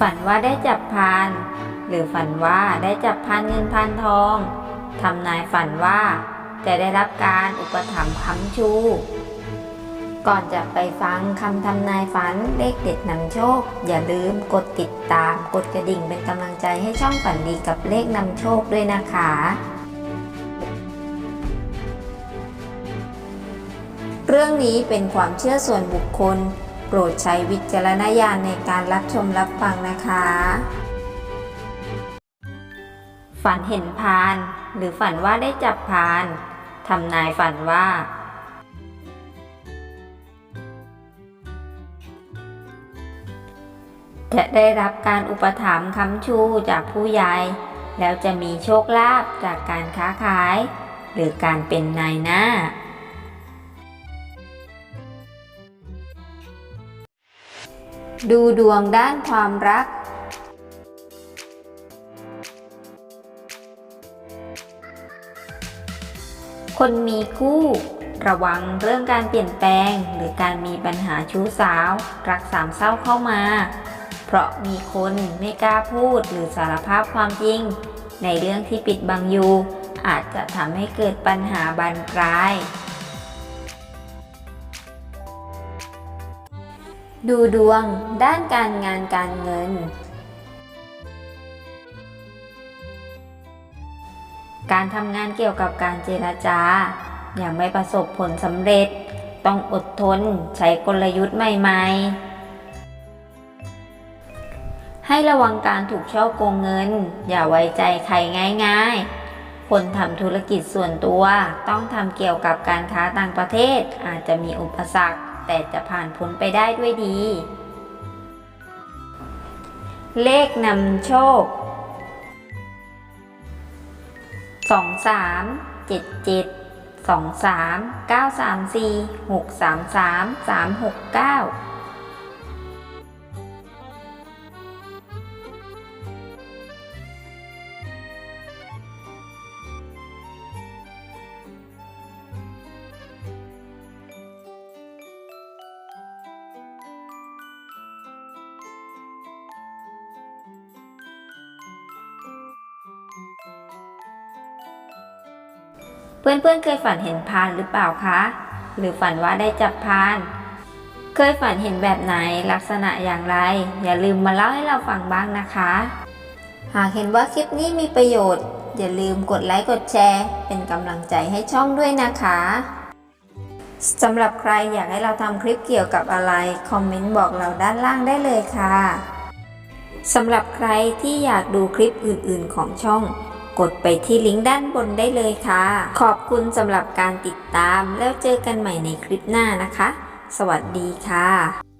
ฝันว่าได้จับพานหรือฝันว่าได้จับพานเงินพานทองทำนายฝันว่าจะได้รับการอุปถัมภ์ค้ำชู ก่อนจะไปฟังคำทำนายฝันเลขเด็ดนำโชค อย่าลืมกดติดตามกดกระดิ่งเป็นกำลังใจให้ช่องฝันดีกับเลขนำโชคด้วยนะคะ เรื่องนี้เป็นความเชื่อส่วนบุคคล โปรดใช้วิจารณญาณในการรับชมรับฟังนะคะ ฝันเห็นพาน หรือฝันว่าได้จับพานทำนายฝันว่า จะได้รับการอุปถัมภ์ค้ำชูจากผู้ใหญ่ แล้วจะมีโชคลาภจากการค้าขาย หรือการเป็นนายหน้า ดูดวงด้านความรัก คนมีคู่ ระวังเรื่องการเปลี่ยนแปลง หรือการมีปัญหาชู้สาว รักสามเศร้าเข้ามา เพราะมีคนไม่กล้าพูดหรือสารภาพความจริง ในเรื่องที่ปิดบังอยู่ อาจจะทำให้เกิดปัญหาบานปลาย ดูดวงด้านการงานการเงิน การทำงานเกี่ยวกับการเจรจา ยังไม่ประสบผลสำเร็จ ต้องอดทนใช้กลยุทธ์ใหม่ๆ ให้ระวังการถูกช่อโกงเงิน อย่าไว้ใจใครง่ายๆคนทำธุรกิจส่วนตัวต้องทำเกี่ยวกับการค้าต่างประเทศอาจจะมีอุปสรรค แต่จะผ่านพ้นไปได้ด้วยดี เลขนำโชค 2377 23 934 633 369 เพื่อนๆ เคยฝันเห็นพานหรือเปล่าคะ หรือฝันว่าได้จับพาน เคยฝันเห็นแบบไหนลักษณะอย่างไร อย่าลืมมาเล่าให้เราฟังบ้างนะคะ หากเห็นว่าคลิปนี้มีประโยชน์ อย่าลืมกดไลค์กดแชร์ เป็นกำลังใจให้ช่องด้วยนะคะสำหรับใครอยากให้เราทำคลิปเกี่ยวกับอะไร คอมเมนต์บอกเราด้านล่างได้เลยค่ะสำหรับใครที่อยากดูคลิปอื่นๆของช่อง กดไปที่ลิงก์ด้านบนได้เลยค่ะ ขอบคุณสำหรับการติดตามแล้วเจอกันใหม่ในคลิปหน้านะคะ สวัสดีค่ะ